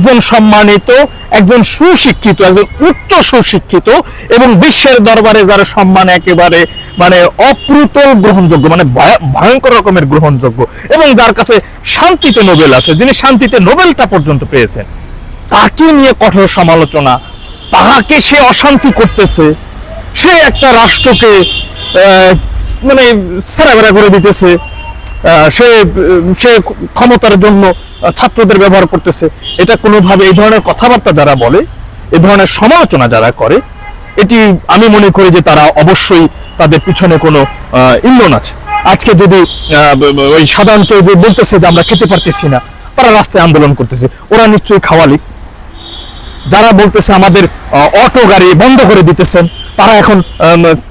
একজন সম্মানিত, একজন সুশিক্ষিত, একজন উচ্চ সুশিক্ষিত এবং বিশ্বের দরবারে যারা সম্মান একেবারে মানে অপ্রুতল গ্রহণযোগ্য মানে ভয়- ভয়ঙ্কর রকমের গ্রহণযোগ্য এবং যার কাছে শান্তিতে নোবেল আছে, যিনি শান্তিতে নোবেলটা পর্যন্ত পেয়েছেন, তাকে নিয়ে কঠোর সমালোচনা, তাহাকে সে অশান্তি করতেছে, সে একটা রাষ্ট্রকে মানে সেরাবেরা করে দিতেছে সে সে ক্ষমতার জন্য ছাত্রদের ব্যবহার করতেছে। এটা কোনোভাবে এই ধরনের কথাবার্তা যারা বলে, এ ধরনের সমালোচনা যারা করে, এটি আমি মনে করি যে তারা অবশ্যই তাদের পিছনে কোনো ইন্ধন আছে। আজকে যদি ওই সাধারণ কেউ যে বলতেছে যে আমরা খেতে পারতেছি না, তারা রাস্তায় আন্দোলন করতেছে, ওরা নিশ্চয়ই খাওয়ালি। যারা বলতেছে আমাদের অটো গাড়ি বন্ধ করে দিতেছেন, তারা এখন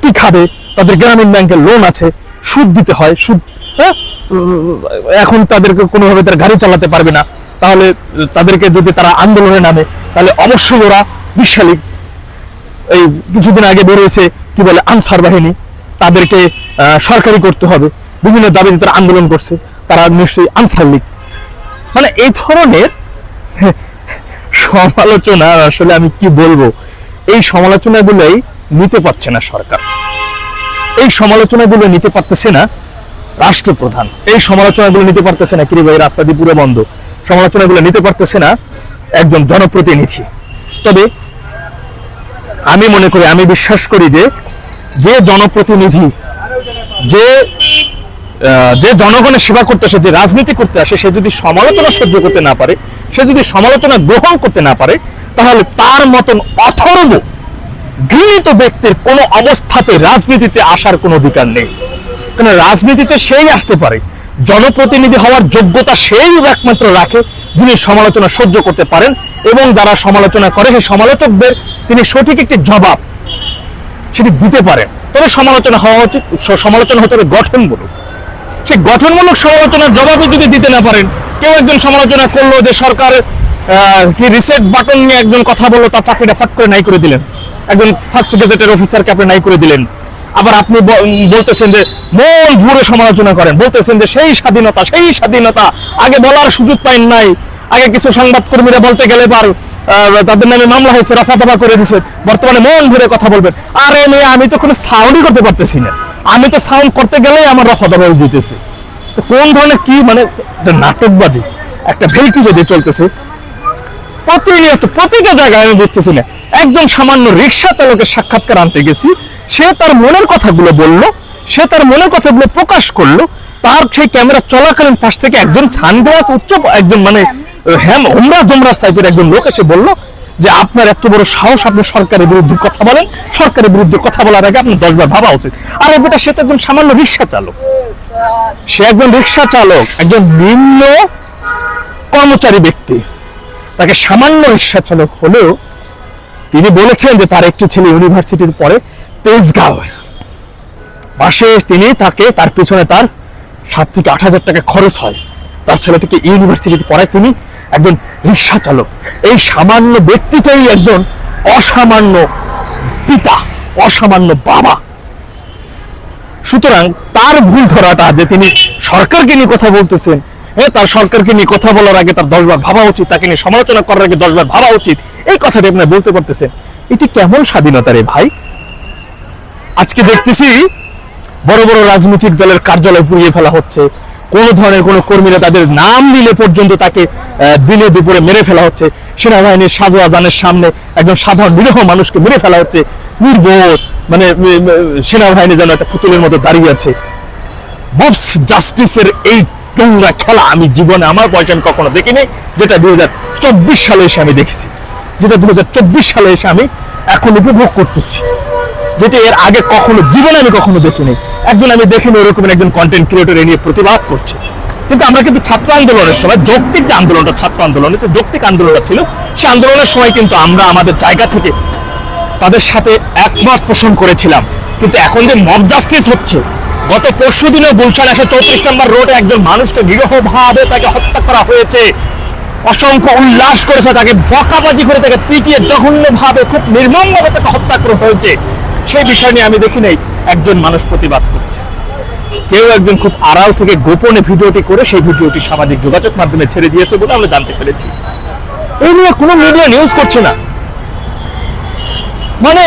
কি খাবে? তাদের গ্রামীণ ব্যাংকের লোন আছে, সুদ দিতে হয়, সুদ হ্যাঁ? এখন তাদেরকে কোনোভাবে তারা গাড়ি চালাতে পারবে না। তাহলে তাদেরকে যদি তারা আন্দোলনে নামে, তাহলে অবশ্যই ওরা বিশালী এই কিছুদিন আগে বেরিয়েছে, কি বলে, আনসার বাহিনী। তাদেরকে সরকারি করতে হবে। বিভিন্ন দাবিতে তারা আন্দোলন করছে। তারা নিশ্চয়ই আনসার লীগ। মানে এই ধরনের সমালোচনা, আসলে আমি কি বলব? এই সমালোচনাগুলোই নিতে পারছে না সরকার। এই সমালোচনাগুলো নিতে পারতেছে না রাষ্ট্রপ্রধান। এই সমালোচনাগুলো নিতে পারতেছে না কিরে ভাই, রাস্তা দিয়ে পুরো বন্ধ। সমালোচনাগুলো নিতে পারতেছে না একজন জনপ্রতিনিধি। তবে আমি মনে করি, আমি বিশ্বাস করি যে যে জনপ্রতিনিধি, যে যে জনগণের সেবা করতে আসে, যে রাজনীতি করতে আসে, সে যদি সমালোচনা সহ্য করতে না পারে, সে যদি সমালোচনা গ্রহণ করতে না পারে, তাহলে তার মতন অথর্ব, ঘৃণিত ব্যক্তির কোনো অবস্থাতে রাজনীতিতে আসার কোনো অধিকার নেই। কারণ রাজনীতিতে সেই আসতে পারে। জনপ্রতিনিধি হওয়ার যোগ্যতা সেই একমাত্র রাখে যিনি সমালোচনা সহ্য করতে পারেন এবং যারা সমালোচনা করে সেই সমালোচকদের তিনি সঠিক একটি জবাব সেটি দিতে পারেন। তবে সমালোচনা হওয়া উচিত সমালোচনা হতে হবে গঠনমূলক। সেই গঠনমূলক সমালোচনার জবাবই যদি দিতে না পারেন, কেউ একজন সমালোচনা করল যে সরকার কি রিসেট বাটন নিয়ে একজন কথা বলল, তার চাকরিটা ফাট করে নাই করে দিলেন। একজন ফার্স্ট গেজেটের অফিসারকে আপনি নাই করে দিলেন। আবার আপনি বলতেছেন যে মন ভুরে সমালোচনা করেন। বলতেছেন যে সেই স্বাধীনতা সেই স্বাধীনতা। আগে বলার সুযোগ পাইন নাই। আগে কিছু সংবাদকর্মীরা বলতে গেলে পার তাদের নামে মামলা হয়েছে রফা করে দিছে। বর্তমানে মন ভরে কথা বলবেন। আরে মেয়ে, আমি তো কোনো সাউন্ডই করতে পারতেছি না। আমি তো সাউন্ড করতে গেলেই আমার রফা হয়ে যেতেছে। তো কোন ধরনের কি মানে নাটকবাজি, একটা ভেলকি বেঁধে চলতেছে? প্রতিনিয়ত, প্রতিটা জায়গায় আমি বুঝতেছি না। একজন সামান্য রিক্সা চালকের সাক্ষাৎকার আনতে গেছি, সে তার মনের কথাগুলো বলল সে তার মনের কথাগুলো প্রকাশ করল। তার সেই ক্যামেরা চলাকালীন পাশ থেকে একজন সানগ্লাস উচ্চ একজন মানে হ্যাম, হোমরা দোমরা সাইজের একজন লোক এসে বলল যে, আপনার এত বড় সাহস, আপনি সরকারের বিরুদ্ধে কথা বলেন। সরকারের বিরুদ্ধে কথা বলার আগে আপনার দশবার ভাবা উচিত। আর বেটা, সে তো একজন সামান্য রিক্সা চালক। সে একজন রিক্সা চালক, একজন নিম্ন কর্মচারী ব্যক্তি। তাকে সামান্য রিক্সা চালক হলেও তিনি বলেছেন যে, তার একটি ছেলে ইউনিভার্সিটিতে পড়ে তেজগাঁও মাসে তিনি তাকে, তার পিছনে তার সাত থেকে আট হাজার টাকা খরচ হয়। তার ছেলেটিকে ইউনিভার্সিটিতে পড়ায় তিনি একজন রিক্সা চালক। এই সামান্য ব্যক্তিটাই একজন অসামান্য পিতা, অসামান্য বাবা। সুতরাং তার ভুল ধরাটা যে তিনি সরকারকে নিয়ে কথা বলতেছেন হ্যাঁ তার সরকারকে নিয়ে কথা বলার আগে তার দশবার ভাবা উচিত, তাকে নিয়ে সমালোচনা করার আগে দশবার ভাবা উচিত, এই কথাটি আপনার বলতে পারতেছেন। এটি কেমন স্বাধীনতা রে ভাই? আজকে দেখতেছি বড় বড় রাজনৈতিক দলের কার্যালয় পুড়িয়ে ফেলা হচ্ছে। কোন ধরনের কোন কর্মীরা তাদের নাম নিলে পর্যন্ত তাকে দিনে দুপুরে মেরে ফেলা হচ্ছে। সেনাবাহিনীর সাজোয়া জানের সামনে একজন সাধারণ নিরীহ মানুষকে মেরে ফেলা হচ্ছে। নির্বোধ মানে সেনাবাহিনী যেন একটা পুতুলের মতো দাঁড়িয়ে আছে। বক্স জাস্টিসের এই নোংরা খেলা আমি জীবনে আমার আমি কখনো দেখিনি, যেটা দুই হাজার চব্বিশ সালে এসে আমি দেখেছি। যেটা দুই হাজার চব্বিশ সালে এসে আমি এখন উপভোগ করতেছি। যেটা এর আগে কখনো জীবনে আমি কখনো দেখিনি। একজন আমি দেখিনি, ওরকম একজন কন্টেন্ট ক্রিয়েটর এ নিয়ে প্রতিবাদ করছে। কিন্তু আমরা কিন্তু ছাত্র আন্দোলনের সময় যৌক্তিক যে আন্দোলনটা, ছাত্র আন্দোলন, যে যৌক্তিক আন্দোলনটা ছিল, সে আন্দোলনের সময় কিন্তু আমরা আমাদের জায়গা থেকে তাদের সাথে একমত পোষণ করেছিলাম। কিন্তু এখন যে মব জাস্টিস হচ্ছে, গত পরশু দিনে গুলশান একশো চৌত্রিশ নম্বর রোডে একজন মানুষকে নিরীহভাবে তাকে হত্যা করা হয়েছে। অসংখ্য উল্লাস করেছে, তাকে বকাবাজি করে তাকে পিটিয়ে জঘন্যভাবে, খুব নির্মমভাবে তাকে হত্যা করা হয়েছে। সেই বিষয় নিয়ে আমি দেখি নাই, একজন মানুষ প্রতিবাদ করছে। কেউ একজন খুব আড়াল থেকে গোপনে ভিডিওটি করে সেই ভিডিওটি সামাজিক যোগাযোগ মাধ্যমে ছেড়ে দিয়েছে বলে আমরা জানতে পেরেছি। এই নিয়ে কোনো মিডিয়া নিউজ করছে না। মানে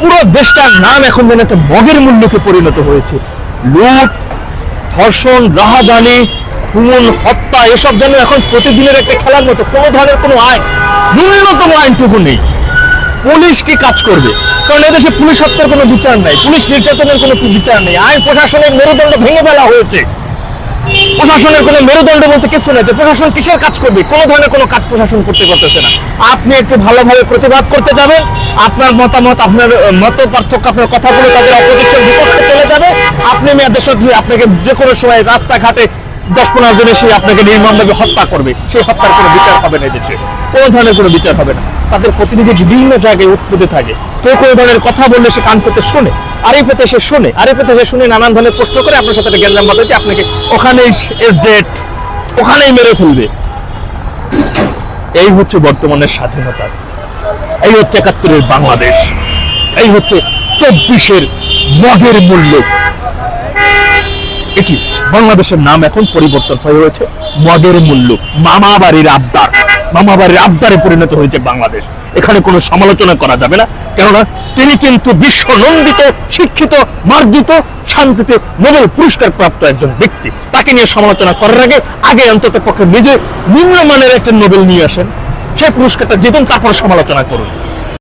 পুরো দেশটার নাম এখন যেন একটা মগের মূল্যকে পরিণত হয়েছে। লুট, ধর্ষণ, রাহাজানি, খুন, হত্যা, এসব যেন এখন প্রতিদিনের একটা খেলার মতো কোনো ধরনের কোনো আইন, ন্যূনতম আইনটুকু নেই। পুলিশ কি কাজ করবে? কারণ এদেশে পুলিশ হত্যার কোনো বিচার নাই, পুলিশ নির্যাতনের কোনো বিচার নেই। আইন প্রশাসনের মেরুদণ্ড ভেঙে ফেলা হয়েছে। প্রশাসনের কোনো মেরুদণ্ড বলতে কিছু নেই। প্রশাসন কিসের কাজ করবে? কোনো ধরনের কোনো কাজ প্রশাসন করতে পারতেছে না। আপনি একটু ভালোভাবে প্রতিবাদ করতে যাবেন। আপনার মতামত, আপনার মত পার্থক্য, আপনার কথাগুলো তাদের অপোজিশন বিপক্ষে চলে যাবে। আপনি মেয়াদের সত্যি আপনাকে যে কোনো সময় রাস্তাঘাটে দশ পনেরো জন এসে আপনাকে নির্মমভাবে হত্যা করবে। সেই হত্যার কোনো বিচার হবে না দেশে কোনো ধরনের কোনো বিচার হবে না। তাদের প্রতিনিধি বিভিন্ন জায়গায় উৎপত্তি থাকে। কেউ কোনো ধরনের কথা বললে সে কান পেতে শোনে। আরে পেতে সে শোনে। আরে পেতে সে শুনে নানান ধরনের প্রশ্ন করে আপনার সাথে গ্যাঞ্জাম বাঁধাতে আপনাকে ওখানেই এস ডেট ওখানেই মেরে ফেলবে। এই হচ্ছে বর্তমানের স্বাধীনতা। এই হচ্ছে একাত্তরের বাংলাদেশ। এই হচ্ছে চব্বিশের মগের মূল্য। এটি বাংলাদেশের নাম এখন পরিবর্তন হয়ে হয়েছে মগের মূল্য মামা বাড়ির আবদার। মামা বাড়ির আবদারে পরিণত হয়েছে বাংলাদেশ। এখানে কোনো সমালোচনা করা যাবে না। কেননা তিনি কিন্তু বিশ্ব নন্দিত, শিক্ষিত, মার্জিত, শান্তিতে নোবেল পুরস্কার প্রাপ্ত একজন ব্যক্তি। তাকে নিয়ে সমালোচনা করার আগে আগে অন্তত পক্ষে নিজে নিম্নমানের একটা নোবেল নিয়ে আসেন। সেই পুরস্কারটা জিতুন, তারপর সমালোচনা করুন।